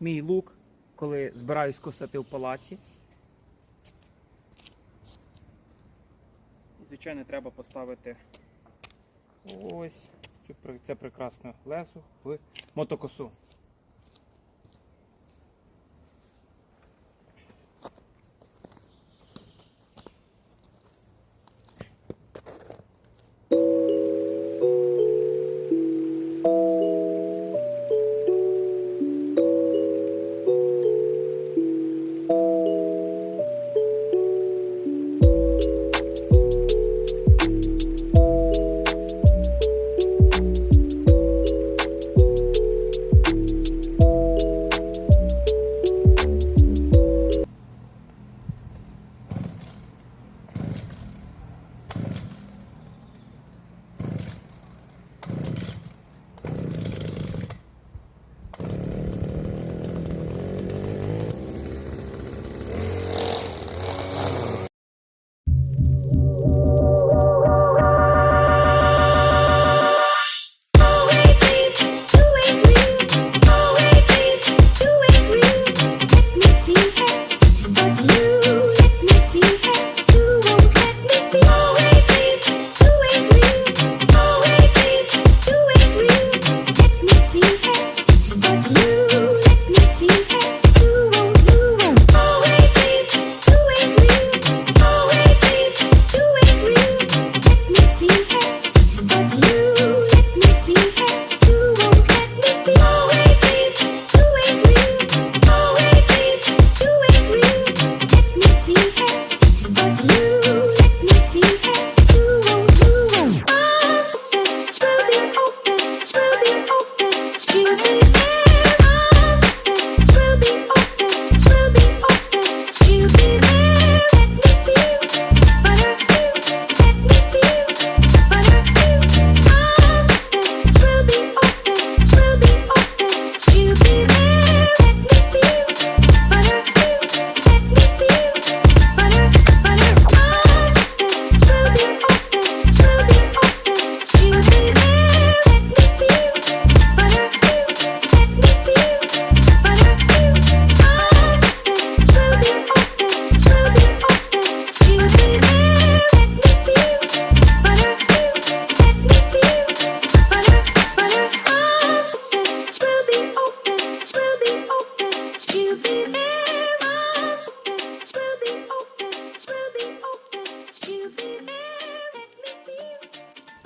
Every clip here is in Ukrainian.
мій лук, коли збираюсь косити в палаці. Звичайно, треба поставити ось це прекрасне лезо в мотокосу.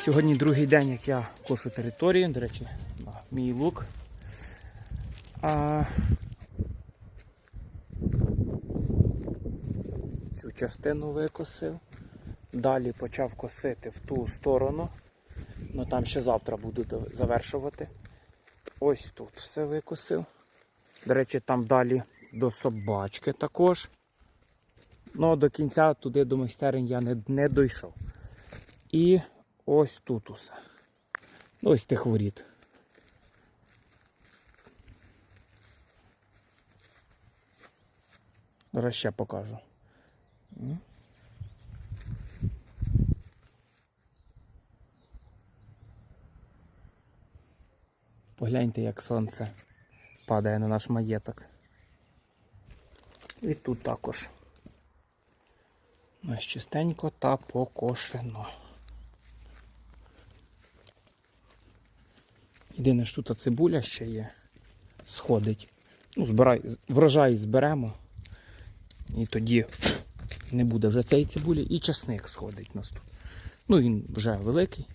Сьогодні другий день, як я кошу територію, до речі, мій лук. А... Цю частину викосив. Далі почав косити в ту сторону. Ну там ще завтра буду завершувати. Ось тут все викосив. До речі, там далі до собачки також. Ну, до кінця туди до майстерень я не, не дійшов. І ось тут усе. Ну, Ось тих воріт. Зараз ще покажу. Погляньте, як сонце падає на наш маєток. І тут також. Ось чистенько та покошено. Єдине, що тут цибуля ще є. Сходить. Ну, збирай, врожай зберемо. І тоді не буде вже цієї цибулі. І часник сходить у нас тут. Ну, він вже великий.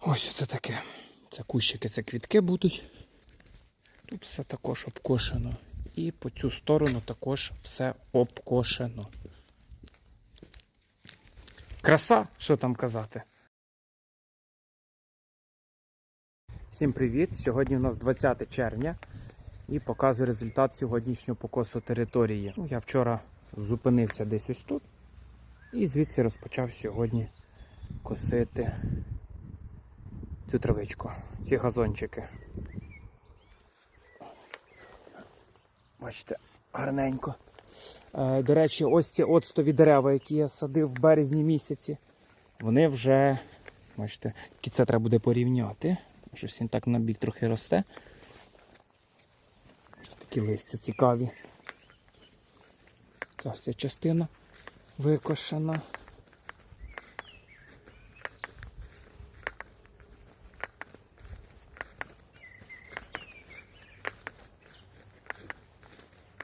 Ось це таке. Це кущики, це квітки будуть. Тут все також обкошено. І по цю сторону також все обкошено. Краса, що там казати. Всім привіт! Сьогодні у нас 20 червня і показую результат сьогоднішнього покосу території. Ну, я вчора зупинився десь ось тут і звідси розпочав сьогодні косити цю травичку, ці газончики. Бачите, гарненько. Е, До речі, ось ці оцтові дерева, які я садив в березні місяці, вони вже, бачите, тільки це треба буде порівняти. Щось він так на бік трохи росте. такі листя цікаві. Ця вся частина викошена.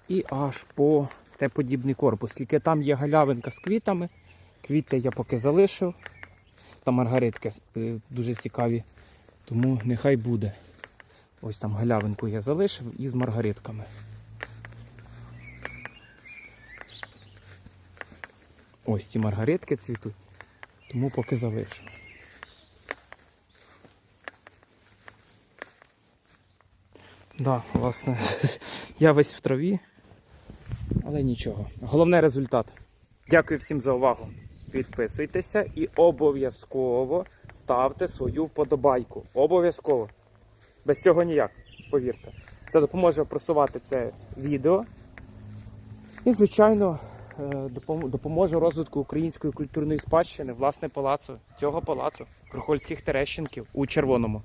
І аж по Т-подібний корпус. Тільки там є галявинка з квітами. Квіти я поки залишив. Там маргаритки е, дуже цікаві. Тому нехай буде. Ось там галявинку я залишив із маргаритками. Ось ці маргаритки цвітуть, тому поки залишу. Да, власне, я весь в траві, але нічого. Головне результат. Дякую всім за увагу. Підписуйтеся і обов'язково ставте свою вподобайку. Обов'язково. Без цього ніяк, повірте. Це допоможе просувати це відео. І, звичайно, е, допоможе розвитку української культурної спадщини, власне, палацу, цього палацу, Крохольських Терещенків у червоному.